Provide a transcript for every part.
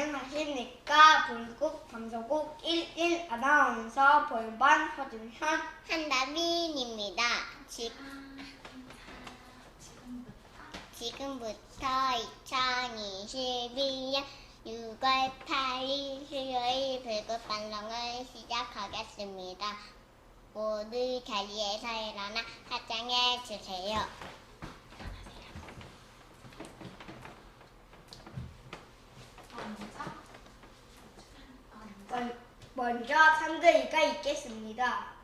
안녕하십니까. 불국 방송국 1일 아나운서 볼반 허준현 한다빈입니다. 지, 지금부터 2021년 6월 8일 수요일 불국 방송을 시작하겠습니다. 모두 자리에서 일어나 화장해 주세요. 먼저 잠그이가 있겠습니다.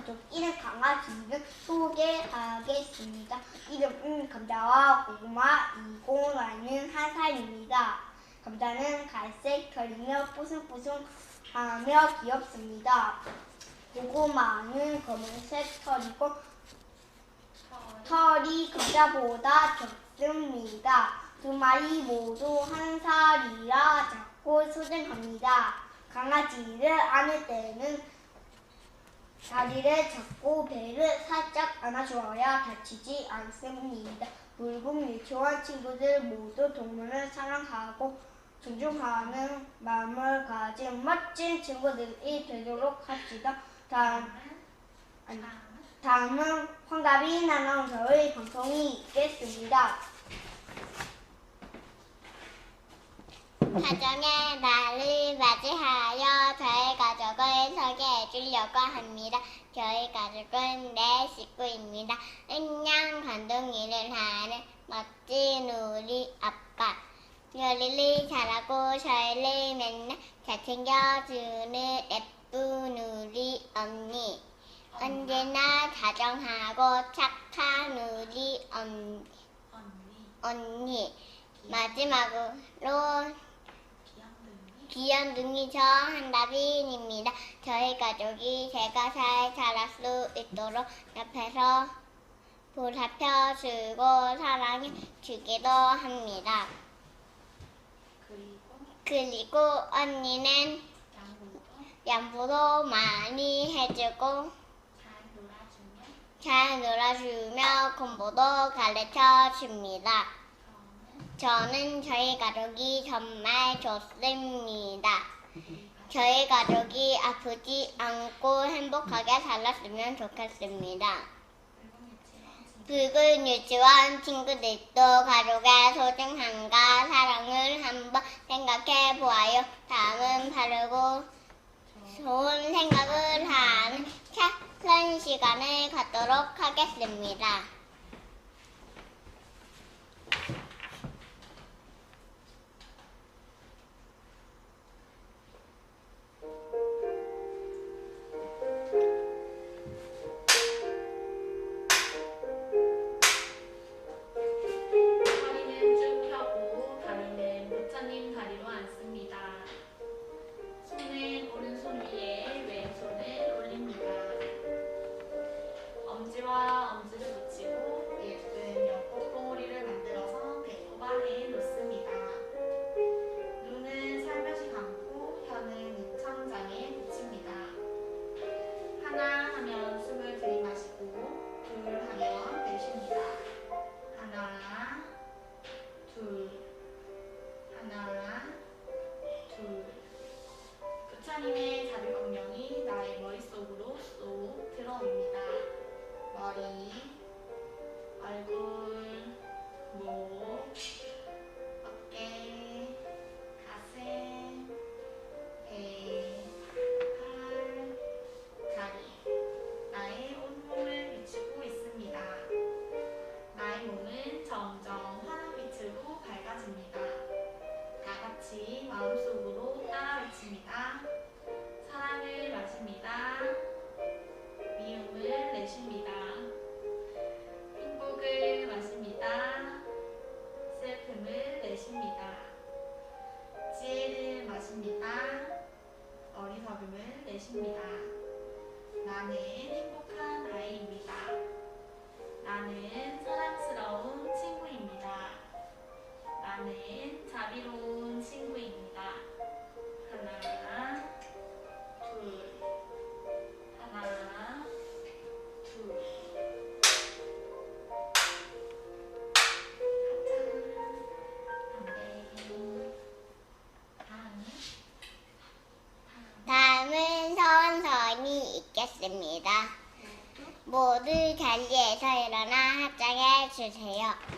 가족 이름 강아지를 소개하겠습니다. 이름은 감자와 고구마 이고 나이는 한 살입니다. 감자는 갈색 털이며 뽀송뽀송하며 귀엽습니다. 고구마는 검은색 털이고 털이 감자보다 적습니다. 두 마리 모두 한 살이라 작고 소중합니다. 강아지를 안을 때는 다리를 잡고 배를 살짝 안아주어야 다치지 않습니다. 붉은 유치원 친구들 모두 동물을 사랑하고 존중하는 마음을 가진 멋진 친구들이 되도록 합시다. 다음, 아니, 다음은 황가빈 아나운서의 방송이 있겠습니다. 가정의 날을 맞이하여 가족을 소개해 주려고 합니다. 저희 가족은 네 식구입니다. 은양 감독일을 하는 멋진 우리 아빠. 요리를 잘하고 저희를 맨날 잘 챙겨주는 예쁜 우리 언니. 언제나 다정하고 착한 우리 언, 언니. 마지막으로 귀염둥이 저 한다빈입니다. 저희 가족이 제가 잘 자랄 수 있도록 옆에서 보살펴 주고 사랑해 주기도 합니다. 그리고 언니는 양보도 많이 해주고 잘 놀아주며 공부도 가르쳐 줍니다. 저는 저희 가족이 정말 좋습니다. 저희 가족이 아프지 않고 행복하게 살았으면 좋겠습니다. 붉은 유치원 친구들도 가족의 소중함과 사랑을 한번 생각해 보아요. 다음은 바르고 좋은 생각을 하는 착한 시간을 갖도록 하겠습니다. 둘, 하나, 둘. 부처님의 자비 광명이 나의 머릿속으로 쏙 들어옵니다. 머리, 얼굴, 목, 있겠습니다. 모두 자리에서 일어나 합장해 주세요.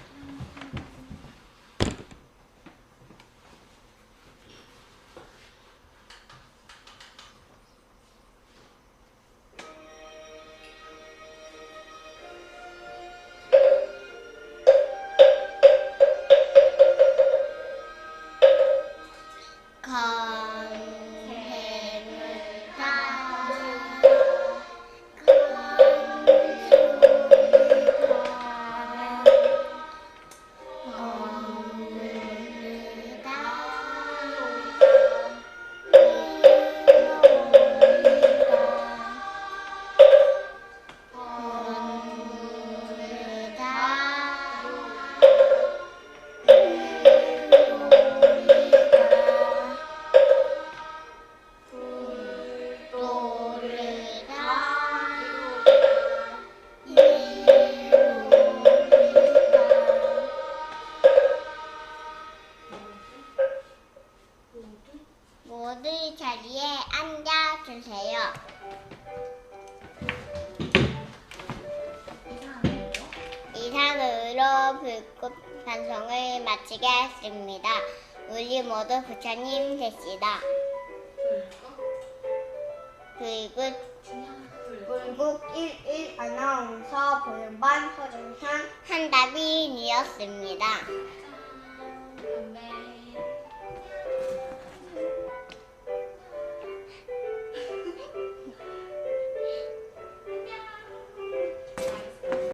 우리 모두 부처님 되시다. 불꽃 불국 11 아나운서 허정현 한답이었습니다. 건배